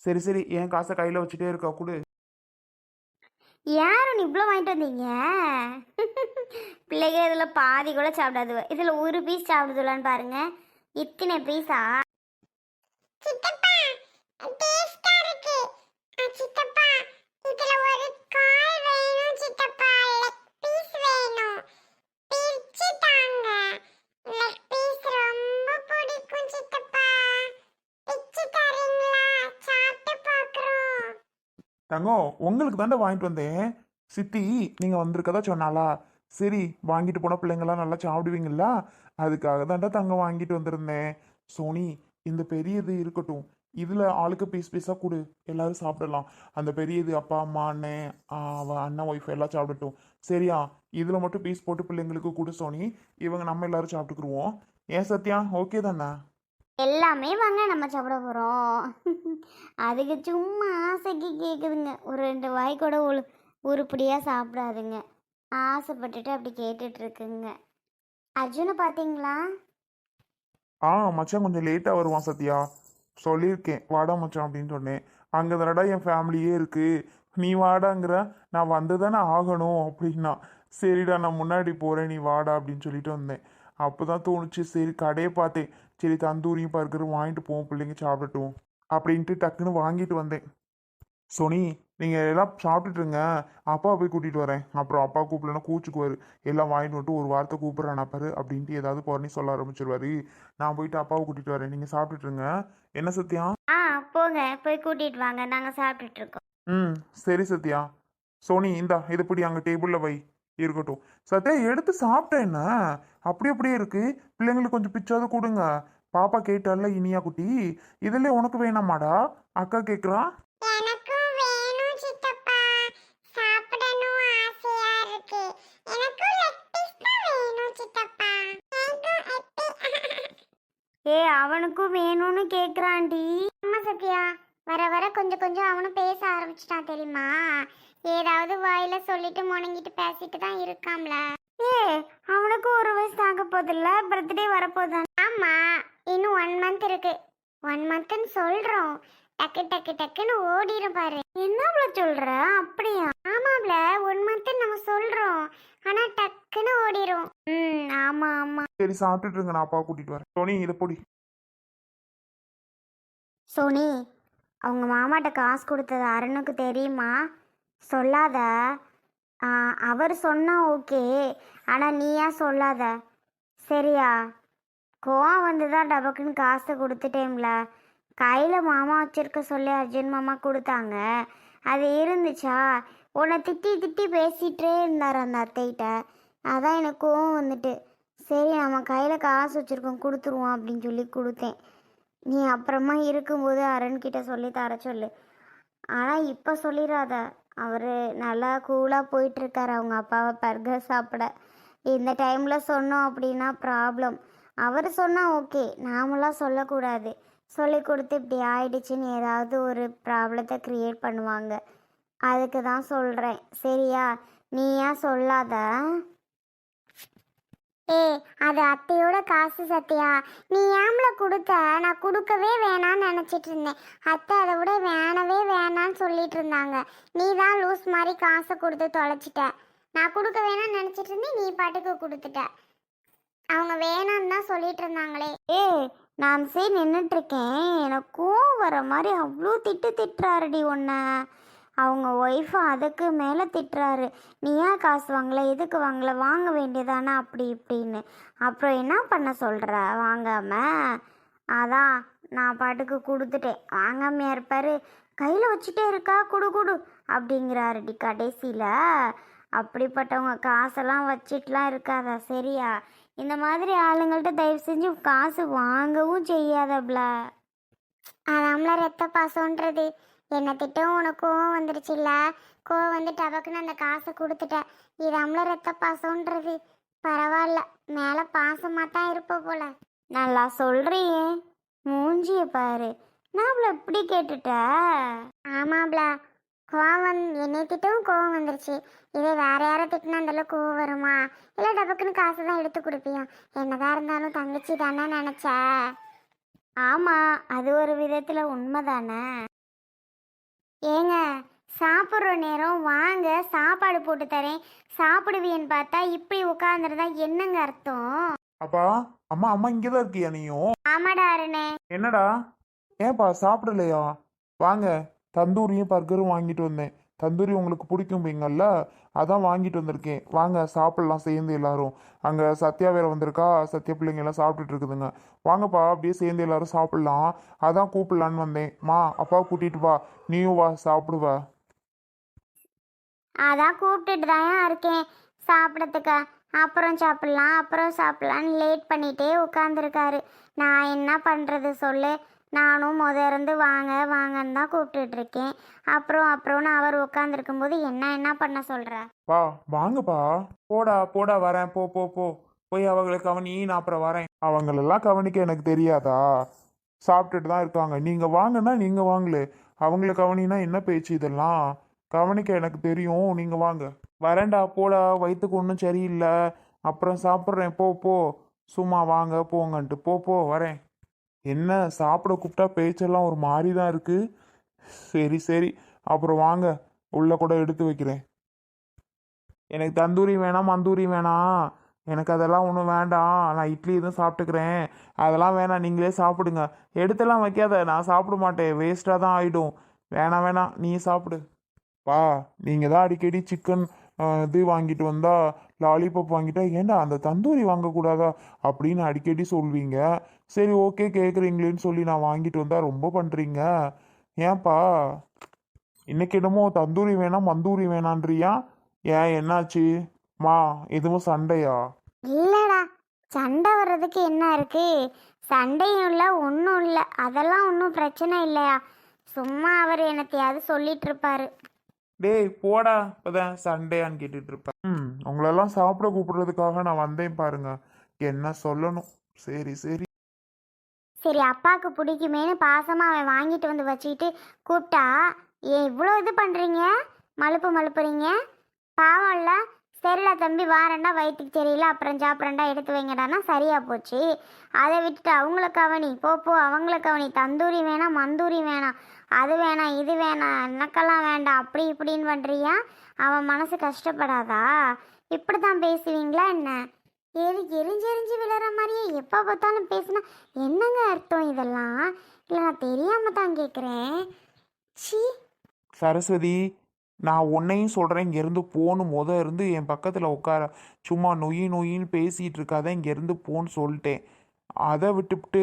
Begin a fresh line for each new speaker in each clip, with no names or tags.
சரி சரி. என் காசை கையில் வச்சுட்டே இருக்கா? கொடு.
யாரும் இவ்வளோ வாங்கிட்டு வந்தீங்க? பிள்ளைங்க இதில் பாதி கூட சாப்பிடாதுவ இதில் ஒரு பீஸ் சாப்பிடுதுலான்னு பாருங்க. இத்தனை பீஸா
சித்தப்பா டேஸ்டா இருக்கு. சித்தப்பா இதுல ஒரு கால் வேணும் சித்தப்பா லெக் பீஸ் வேணும் பிரிச்சு தாங்க லெக் பீஸ் ரொம்ப பிடிக்கும் சித்தப்பா பிச்சு தரீங்களா சாப்பிட்டு பார்க்கறோம்
தங்கம் உங்களுக்கு தாண்டா வாங்கிட்டு வந்தேன். சித்தி நீங்கள் வந்திருக்கதா சொன்னாலா சரி வாங்கிட்டு போன பிள்ளைங்களாம் நல்லா சாப்பிடுவீங்களா? அதுக்காக தாண்டா தங்கம் வாங்கிட்டு வந்திருந்தேன். சோனி இந்த பெரியது இருக்கட்டும். இதில் ஆளுக்கு பீஸ் பீஸாக கொடு. எல்லாரும் சாப்பிடலாம். அந்த பெரியது அப்பா அம்மா அண்ணன் அவன் அண்ணன் ஒய்ஃப் எல்லாம் சாப்பிடட்டும். சரியா? இதில் மட்டும் பீஸ் போட்டு பிள்ளைங்களுக்கு கொடு சோனி. இவங்க நம்ம எல்லாரும் சாப்பிட்டுக்குருவோம். ஏன் சத்யா? ஓகே தானே?
எல்லாமே வாங்க நம்ம சாப்பிட போகிறோம் அதுக்கு சும்மா ஆசைக்கு கேட்குதுங்க ஒரு ரெண்டு வாய் கூட உரு உருப்படியாக சாப்பிடாதுங்க. ஆசைப்பட்டுட்டு அப்படி கேட்டுட்டு இருக்குங்க. அர்ஜுனை பார்த்தீங்களா
ஆ மச்சான் கொஞ்சம் லேட்டாக வருவான் சத்யா. சொல்லியிருக்கேன். வாடா மச்சான் அப்படின்னு சொன்னேன். அங்கே தானடா என் ஃபேமிலியே இருக்குது நீ வாடாங்கிற. நான் வந்து தானே ஆகணும் அப்படின்னா. சரிடா நான் முன்னாடி போகிறேன் நீ வாடா அப்படின்னு சொல்லிட்டு வந்தேன். அப்போ தான் தோணுச்சு சரி கடையை பார்த்தேன். சரி தந்தூரியும் பர்கரும் வாங்கிட்டு போவோம் பிள்ளைங்க சாப்பிடட்டும் அப்படின்ட்டு டக்குன்னு வாங்கிட்டு வந்தேன். சோனி நீங்கள் எல்லாம் சாப்பிட்டுட்டுருங்க அப்பா போய் கூட்டிகிட்டு வரேன். அப்புறம் அப்பா கூப்பிடலன்னா கூச்சுக்குவார். எல்லாம் வாங்கிட்டு வந்துட்டு ஒரு வாரத்தை கூப்பிட்றேன் பாரு அப்படின்ட்டு ஏதாவது குறைனி சொல்ல ஆரம்பிச்சிருவாரு. நான் போயிட்டு அப்பாவை கூட்டிகிட்டு வரேன். நீங்கள் சாப்பிட்டுட்டுருங்க என்ன சத்யா?
ஆ போங்க. போய் கூட்டிகிட்டு வாங்க. நாங்கள் சாப்பிட்டுட்டு இருக்கோம்.
ம் சரி சத்யா. சோனி இந்தா இது இப்படி அங்கே டேபிளில் வை. இருக்கட்டும். சத்யா எடுத்து சாப்பிட்டேன் என்ன அப்படி அப்படியே இருக்கு. பிள்ளைங்களுக்கு கொஞ்சம் பிச்சாவது கொடுங்க. பாப்பா கேட்டால இனியா குட்டி இதில் உனக்கு வேணாமாடா? அக்கா கேட்குறா
ஏ அவனுக்கும் வேணும்னு கேட்குறான்டி
அம்மா சத்யா. வர வர கொஞ்சம் கொஞ்சம் அவனும் பேச ஆரம்பிச்சிட்டான் தெரியுமா? ஏதாவது வாயில சொல்லிட்டு முணங்கிட்டு பேசிட்டு தான் இருக்காம்ல.
ஏ அவனுக்கும் ஒரு வயசு ஆக போதில்ல பர்த்டே வரப்போதான்
ஆமா இன்னும் ஒன் மந்த் இருக்கு. ஒன் மந்த்னு சொல்றோம். டக்கு டக்கு டக்குன்னு ஓடிடும் பாரு.
என்ன அவ்வளோ சொல்கிற அப்படியா?
ஆமாம்ல ஒன் மந்த் நம்ம சொல்றோம். ஆனா டக்குன்னு ஓடிரும்.
ம் ஆமாம் ஆமாம்
சரி சாப்பிட்டுட்டு இருங்க நான் அப்பாவை கூட்டிகிட்டு வரேன். சோனி இதை பொடி.
சோனி அவங்க மாமாட்ட காசு கொடுத்தது அருணுக்கு தெரியுமா? சொல்லாத. அவர் சொன்னா ஓகே. ஆனால் நீயா சொல்லாத? சரியா? கோவம் வந்து தான் டபக்குன்னு காசு கொடுத்துட்டேம்ல. கையில் மாமா வச்சிருக்க சொல்லி அர்ஜுன் மாமா கொடுத்தாங்க. அது இருந்துச்சா? உன்னை திட்டி திட்டி பேசிகிட்டே இருந்தார் அந்த அத்தைகிட்ட. அதான் எனக்கு கோவம் வந்துட்டு. சரி நம்ம கையில் காசு வச்சுருக்கோம் கொடுத்துருவோம் அப்படின்னு சொல்லி கொடுத்தேன். நீ அப்புறமா இருக்கும்போது அருண்கிட்ட சொல்லி தர சொல்லு. ஆனால் இப்போ சொல்லிடாத அவர் நல்லா கூலாக போயிட்டுருக்காரு. அவங்க அப்பாவை பர்கர் சாப்பிட. இந்த டைமில் சொன்னோம் அப்படின்னா ப்ராப்ளம் அவர் சொன்னால் ஓகே நாமெல்லாம் சொல்லக்கூடாது. சொல்லி கொடுத்து இப்படி ஆயிடுச்சுன்னு ஏதாவது ஒரு ப்ராப்ளத்தை க்ரியேட் பண்ணுவாங்க. அதுக்கு தான் சொல்கிறேன் சரியா? நீயா சொல்லாத?
ஏ அது அத்தையோட காசு சத்யா. நீ ஏம்ல கொடுத்த? நான் கொடுக்கவே வேணான்னு நினச்சிட்டு இருந்தேன். அத்தை அதை விட வேணவே வேணான்னு சொல்லிட்டு இருந்தாங்க. நீ தான் லூஸ் மாதிரி காசை கொடுத்து தொலைச்சிட்ட. நான் கொடுக்க வேணாம்னு நினச்சிட்டு இருந்தேன் நீ பாட்டுக்கு கொடுத்துட்ட. அவங்க வேணான்னு தான் சொல்லிட்டு இருந்தாங்களே.
ஏ நான் சரி நின்றுட்டுருக்கேன் எனக்கு கோவம் வர மாதிரி அவ்வளோ திட்டு திட்டுறாருடி உன்னை. அவங்க ஒய்ஃபு அதுக்கு மேலே திட்டுறாரு. நீ ஏன் காசு வாங்கல? எதுக்கு வாங்கல? வாங்க வேண்டியதானே? அப்படி இப்படின்னு. அப்புறம் என்ன பண்ண சொல்கிற வாங்காம அதான் நான் பாட்டுக்கு கொடுத்துட்டேன். வாங்காமையா இருப்பார். கையில் வச்சுட்டே இருக்கா? குடு குடு. அப்படிங்கிறாருடி கடைசியில். அப்படிப்பட்டவங்க காசெல்லாம் வச்சிட்டுலாம் இருக்காதா சரியா? இந்த மாதிரி ஆளுங்கள்ட்ட தயவு செஞ்சு காசு வாங்கவும் செய்யாதப்ல.
அதாம்ல ரத்த பாசம்ன்றது. என்னை திட்டம் உனக்கு கோவம் வந்துருச்சுல்ல கோவம் வந்து டபக்குன்னு அந்த காசை கொடுத்துட்டேன் இது அம்ல ரத்த பாசம்ன்றது. பரவாயில்ல மேலே பாசமாக தான் இருப்ப போல.
நல்லா சொல்றியே. மூஞ்சிய பாரு. நான் அவளை இப்படி கேட்டுட்ட?
ஆமாப்ல கோவம் வந்து என்னை திட்டவும் கோவம் வந்துருச்சு. இதே வேற யாரை திட்டினா அந்தளவுக்கு கோவம் வருமா? இல்லை டபக்குன்னு காசு தான் எடுத்து கொடுப்பியா? என்னதான் இருந்தாலும் தங்கச்சி தானே நினச்ச?
ஆமா அது ஒரு விதத்துல உண்மைதானே? ஏங்க சாப்பிட்ற நேரம் வாங்க சாப்பாடு போட்டு தரேன். சாப்பிடுவீன்னு பார்த்தா இப்படி உட்காந்துருந்தா என்னங்க அர்த்தம்?
அப்பா அம்மா அம்மா இங்கே தான் இருக்கியா நீயும்
ஆமாடா அருணே.
என்னடா? ஏன்பா சாப்பிடலையா? வாங்க தந்தூரியும் பர்கரும் வாங்கிட்டு வந்தேன். தந்தூரி உங்களுக்கு பிடிக்கும்பீங்கல்ல அதான் வாங்கிட்டு வந்திருக்கேன். வாங்க சாப்பிட்லாம் சேர்ந்து எல்லாரும். அங்கே சத்யா வேற வந்திருக்கா? சத்யா பிள்ளைங்க எல்லாம் சாப்பிட்டுட்டு இருக்குதுங்க. வாங்கப்பா அப்படியே சேர்ந்து எல்லாரும் சாப்பிட்லாம். அதான் கூப்பிடலான்னு வந்தேன். மா அப்பா கூட்டிட்டு வா. நீயும் வா சாப்பிடுவ
அதான் கூப்பிட்டுட்டு தான் இருக்கேன். சாப்பிடறதுக்கு. அப்புறம் சாப்பிட்லாம் அப்புறம் சாப்பிட்லான்னு லேட் பண்ணிட்டே உட்காந்துருக்காரு நான் என்ன பண்ணுறது சொல்லு. நானும் முத இருந்து வாங்க வாங்கன்னு தான் கூப்பிட்டுட்டு இருக்கேன் அப்புறம் அப்புறம்னு அவர் உட்காந்துருக்கும் போது என்ன என்ன பண்ண சொல்ற?
பா வாங்கப்பா. போடா போடா வரேன். போ போ போ. போய் அவங்களை கவனி நான் அப்புறம் வரேன். அவங்களெல்லாம் கவனிக்க எனக்கு தெரியாதா? சாப்பிட்டுட்டு தான் இருக்காங்க. நீங்கள் வாங்கன்னா நீங்கள் வாங்கலு அவங்கள கவனினா என்ன பேச்சு இதெல்லாம்? கவனிக்க எனக்கு தெரியும். நீங்கள் வாங்க. வரேன்டா போடா. வயிற்றுக்கு ஒன்றும் சரியில்லை. அப்புறம் சாப்பிட்றேன். போ போ. சும்மா வாங்க போங்கன்ட்டு. போ போ வரேன். என்ன சாப்பிட கூப்பிட்டா பேச்செல்லாம் ஒரு மாதிரி தான் இருக்குது சரி சரி. அப்புறம் வாங்க. உள்ள கூட எடுத்து வைக்கிறேன். எனக்கு தந்தூரி வேணாம் மந்தூரி வேணாம். எனக்கு அதெல்லாம் ஒன்றும் வேண்டாம். நான் இட்லி எதுவும் சாப்பிட்டுக்கிறேன். அதெல்லாம் வேணாம். நீங்களே சாப்பிடுங்க. எடுத்தெல்லாம் வைக்காத. நான் சாப்பிட மாட்டேன். வேஸ்ட்டாக தான் ஆகிடும் வேணாம் வேணாம். நீ சாப்பிடு. பா நீங்கள் தான் அடிக்கடி சிக்கன் இது வாங்கிட்டு வந்தா லாலிபப் வாங்கிட்டா ஏன்டா அந்த தந்தூரி வாங்கக்கூடாதா? அப்படின்னு அடிக்கடி சொல்வீங்க. சரி ஓகே கேட்குறீங்களேன்னு சொல்லி நான் வாங்கிட்டு வந்தா ரொம்ப பண்ணுறீங்க ஏன்பா? இன்னைக்கு என்னமோ தந்தூரி வேணாம் மந்தூரி வேணான்றியா? ஏன் என்னாச்சு? மா எதுவும் சண்டையா?
இல்லைடா சண்டை வர்றதுக்கு என்ன இருக்கு? சண்டையும் இல்லை ஒன்றும் இல்லை. அதெல்லாம் ஒன்றும் பிரச்சனை இல்லையா? சும்மா அவர் என்னத்தையாவது சொல்லிட்டு இருப்பாரு
டேய் போடா இப்போதான் சண்டையான்னு கேட்டுட்டு இருப்பேன் ம் உங்களெல்லாம் சாப்பிட கூப்பிடுறதுக்காக நான் வந்தேன் பாருங்க. என்ன சொல்லணும்? சரி சரி.
சரி அப்பாவுக்கு பிடிக்குமேனு பாசமாக அவன் வாங்கிட்டு வந்து வச்சுக்கிட்டு கூப்பிட்டா ஏன் இவ்வளோ இது பண்ணுறீங்க மழுப்பு மழுப்புறீங்க பாவம்ல சரிடா தம்பி வாரண்டா வயிற்றுக்கு சரியில்லை அப்புறம் சாப்பிட்றண்டா எடுத்து வைங்கடான்னா சரியாக போச்சு. அதை விட்டுட்டு அவங்கள கவனி போ போ அவங்கள கவனி. தந்தூரி வேணாம் மந்தூரி வேணாம். அது வேணாம் இது வேணாம். எனக்கெல்லாம் வேண்டாம். அப்படி இப்படின்னு பண்ணுறியா அவன் மனசு கஷ்டப்படாதா? இப்படி தான் பேசுவீங்களா என்ன? எரி எரிஞ்செரிஞ்சு விழுற மாதிரியே எப்போ பார்த்தாலும் பேசுனா என்னங்க அர்த்தம் இதெல்லாம்? இல்லை நான் தெரியாம தான் கேட்குறேன். சி
சரஸ்வதி நான் உன்னையும் சொல்கிறேன் இங்கேருந்து போகணும் முத இருந்து என் பக்கத்தில் உட்கார. சும்மா நொய் நொயின்னு பேசிகிட்டு இருக்காத இங்கேருந்து போன்னு சொல்லிட்டேன். அதை விட்டுவிட்டு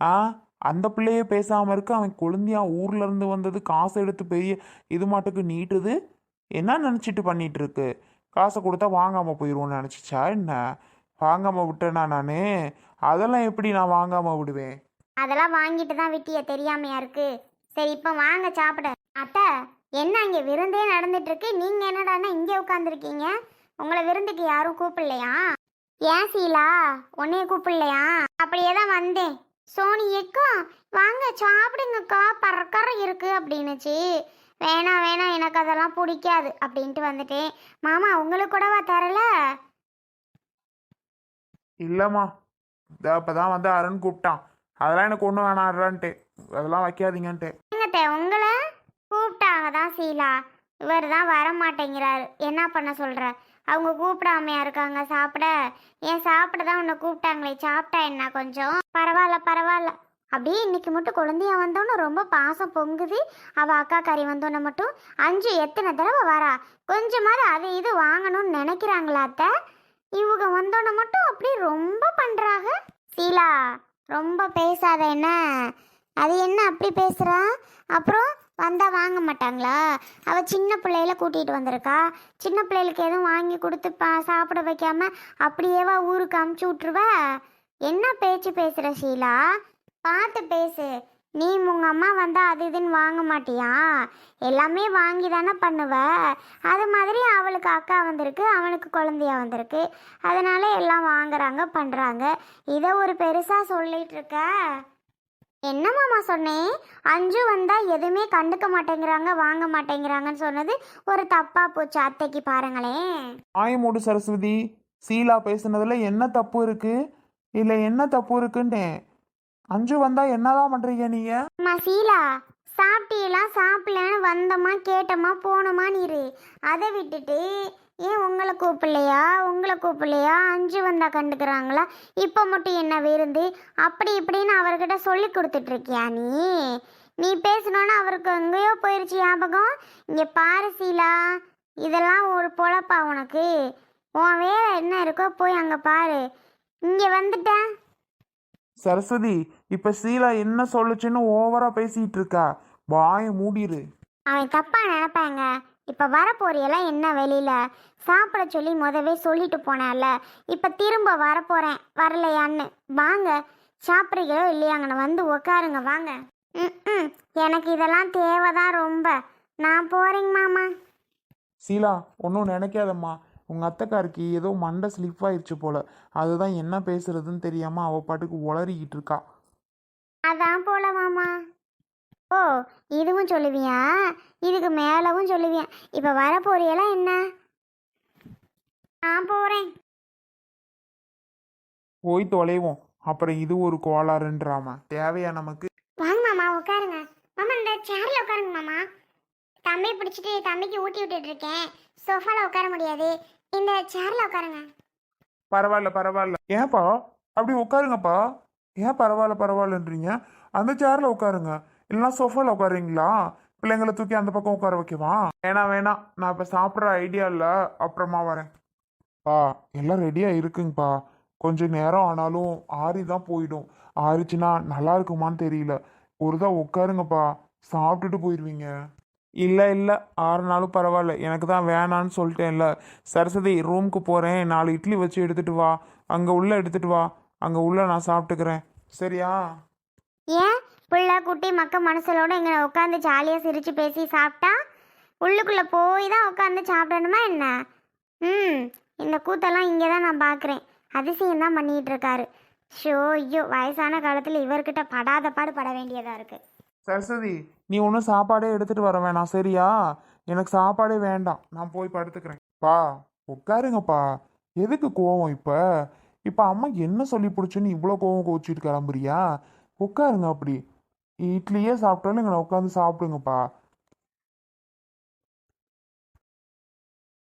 ஆ? அந்த பிள்ளையே பேசாமல் இருக்கு. அவன் குழந்தையா ஊர்லேருந்து வந்தது காசு எடுத்து பெரிய இது மாட்டுக்கு நீட்டுது? என்ன நினச்சிட்டு பண்ணிட்டு இருக்கு? காசை கொடுத்தா வாங்காமல் போயிடுவோன்னு நினச்சிச்சா? என்ன? வாங்காமல் விட்டேனா நான்? அதெல்லாம் எப்படி நான் வாங்காமல் விடுவேன்?
அதெல்லாம் வாங்கிட்டு தான் விட்டிய தெரியாமையா இருக்கு. சரி இப்போ வாங்க சாப்பிட. அத்தை என்ன இங்கே விருந்தே நடந்துட்டு இருக்கு நீங்க என்னடான்னா இங்கே உட்காந்துருக்கீங்க உங்களை விருந்துக்கு யாரும் கூப்பிடலையா? ஏன் சீலா? உன்னைய கூப்பிடலையா? அப்படியே தான் வந்தேன். சோனி எக்கா வாங்க சாப்பிடுங்கக்கா. பறக்கற இருக்கு அப்படின்னுச்சு. வேணாம் வேணாம் எனக்கு அதெல்லாம் பிடிக்காது அப்படின்ட்டு வந்துட்டேன். மாமா உங்களுக்கு கூடவா தரல?
இல்லைம்மா இப்போ தான் வந்து அருண் கூப்பிட்டான். அதெல்லாம் எனக்கு ஒன்றும் வேணாடுறான்ட்டு அதெல்லாம் வைக்காதீங்கன்ட்டு
உங்களை கூப்பிட்டாங்க தான் சீலா. இவர் தான் வர மாட்டேங்கிறாரு என்ன பண்ண சொல்ற? அவங்க கூப்பிடாமையா இருக்காங்க சாப்பிட? ஏன் சாப்பிட தான் உன்னை கூப்பிட்டாங்களே சாப்பிட்டா என்ன கொஞ்சம்? பரவாயில்ல பரவாயில்ல. அப்படியே இன்னைக்கு மட்டும் குழந்தைய வந்தோன்னு ரொம்ப பாசம் பொங்குது. அவள் அக்கா கறி வந்தோன்னு மட்டும் அஞ்சு எத்தனை தடவை வரா? கொஞ்சமாவது அது இது வாங்கணும்னு நினைக்கிறாங்களா அத்தை? இவங்க வந்தோன்னு மட்டும் அப்படியே ரொம்ப பண்ணுறாங்க சீலா ரொம்ப பேசாத என்ன? அது என்ன அப்படி பேசுகிறா அப்புறம் வந்தால் வாங்க மாட்டாங்களா? அவள் சின்ன பிள்ளையில கூட்டிகிட்டு வந்திருக்கா. சின்ன பிள்ளைகளுக்கு எதுவும் வாங்கி கொடுத்து பா சாப்பிட வைக்காம அப்படியேவா ஊருக்கு அமுச்சு விட்ருவ என்ன பேச்சு பேசுகிற ஷீலா பார்த்து பேசு. நீ உங்க அம்மா வந்தா அது இதுன்னு வாங்க மாட்டியா? எல்லாமே வாங்கி தானே பண்ணுவ. அது மாதிரி அவளுக்கு அக்கா வந்திருக்கு அவனுக்கு குழந்தையா வந்திருக்கு. அதனால எல்லாம் வாங்குறாங்க பண்றாங்க. இதை ஒரு பெருசா சொல்லிட்டு இருக்க? என்ன மாமா சொன்னேன் அஞ்சு வந்தா எதுவுமே கண்டுக்க மாட்டேங்கிறாங்க வாங்க மாட்டேங்கிறாங்கன்னு சொன்னது ஒரு தப்பா போச்சு. அத்தைக்கு பாருங்களேன்.
ஆயமோடு சரஸ்வதி. சீலா பேசுனதுல என்ன தப்பு இருக்கு? இல்லை என்ன தப்பு இருக்குன்ட்டேன் அஞ்சு வந்தா என்னதான் பண்றீங்க நீங்க?
அம்மா சீலா சாப்பிட்டீங்களா சாப்பிடலன்னு வந்தோமா கேட்டோமா போனோமான்னு இரு அதை விட்டுட்டு ஏன் உங்களை கூப்பிடலையா? உங்களை கூப்பிடலையா? அஞ்சு வந்தா கண்டுக்கிறாங்களா? இப்போ மட்டும் என்ன விருந்து? அப்படி இப்படின்னு அவர்கிட்ட சொல்லி கொடுத்துட்டு இருக்கியா நீ? நீ பேசணுன்னா அவருக்கு எங்கேயோ போயிருச்சு ஞாபகம்? இங்கே பாரு சீலா. இதெல்லாம் ஒரு பொழப்பா உனக்கு. உன் வேலை என்ன இருக்கோ போய் அங்கே பாரு. இங்கே வந்துட்டேன்.
சரஸ்வதி இப்ப சீலா என்ன சொல்லுச்சுன்னு ஓவரா பேசிட்டு இருக்கா வாயை மூடிரு.
அவன் தப்பா நினைப்பாங்க. இப்போ வரப்போறியெல்லாம் என்ன வெளியில? சாப்பிட சொல்லி முதவே சொல்லிட்டு போனேன்ல இப்போ திரும்ப வரப்போறேன். வரலையான்னு. வாங்க. சாப்பிட்றீங்களோ இல்லையாங்கன்னு வந்து உக்காருங்க. வாங்க. ம் ம். எனக்கு இதெல்லாம் தேவைதான் ரொம்ப. நான் போறேங்க மாமா.
சீலா ஒன்றும் நினைக்காதம்மா. உங்க அத்தைக்காருக்கு ஏதோ மண்டை ஸ்லிப் ஆயிடுச்சு போல. அதுதான் என்ன பேசுறதுன்னு தெரியாம அவ பாட்டுக்கு உளறிக்கிட்டு இருக்கா
அதான் போல மாமா. ஓ இதுவும் சொல்லுவியா? இதுக்கு மேலவும் சொல்லுவியா? இப்போ வரப்போறியெல்லாம் என்ன? நான் போறேன்.
போய் தொலைவோம். அப்புறம் இது ஒரு கோளாறுன்றாம? தேவையா நமக்கு?
வாங்க மாமா உட்காருங்க. மாமா இந்த சேர்ல உட்காருங்க மாமா. தம்பி பிடிச்சிட்டு தம்பிக்கு ஊட்டி விட்டுட்டு இருக்கேன். சோஃபால உட்கார முடியாது. இந்த சேர்ல உட்காருங்க.
பரவாயில்ல பரவாயில்ல. ஏன்பா? அப்படி உட்காருங்கப்பா. ஏன் பரவாயில்ல பரவாயில்லன்றீங்க? அந்த சேர்ல உட்காருங்க. இல்லைன்னா சோஃபால உட்காருங்களா பிள்ளைங்களை தூக்கி அந்த பக்கம் உட்கார வைக்கவா? வேணாம் வேணாம். நான் இப்போ சாப்பிட்ற ஐடியா இல்லை. அப்புறமா வரேன். பா எல்லாம் ரெடியாக இருக்குங்கப்பா. கொஞ்சம் நேரம் ஆனாலும் ஆறி தான் போயிடும். ஆறிச்சுன்னா நல்லா இருக்குமான்னு தெரியல. ஒரு தான் உட்காருங்கப்பா. சாப்பிட்டுட்டு போயிடுவீங்க இல்லை இல்லை. ஆறுனாலும் பரவாயில்ல. எனக்கு தான் வேணான்னு சொல்லிட்டேன்ல. சரஸ்வதி ரூமுக்கு போகிறேன் நாலு இட்லி வச்சு எடுத்துட்டு வா. அங்கே உள்ள எடுத்துட்டு வா. அங்கே உள்ள நான் சாப்பிட்டுக்கிறேன். சரியா?
ஏன்? பிள்ளை குட்டி மக்க மனசலோட இங்கே உட்காந்து ஜாலியாக சிரித்து பேசி சாப்பிட்டா? உள்ளுக்குள்ளே போய் தான் உட்காந்து சாப்பிடணுமா என்ன? ம் இந்த கூத்தெல்லாம் இங்கே தான் நான் பார்க்குறேன் அதிசயம் தான் பண்ணிகிட்டு இருக்காரு. ஷோ ஐயோ வயசான காலத்தில் இவர்கிட்ட படாத பாடு பட வேண்டியதாக இருக்குது
சரஸ்வதி நீ ஒன்றும் சாப்பாடே எடுத்துட்டு வர வேணாம் சரியா? எனக்கு சாப்பாடே வேண்டாம். நான் போய் படுத்துக்கிறேன். பா உட்காருங்கப்பா. எதுக்கு கோவம் இப்போ? இப்போ அம்மா என்ன சொல்லி பிடிச்சுன்னு இவ்வளோ கோவம் கோச்சிட்டு கிளம்புறியா? உட்காருங்க அப்படி. இட்லியே சாப்பிட்டாலும் இங்கே உட்காந்து சாப்பிடுங்கப்பா.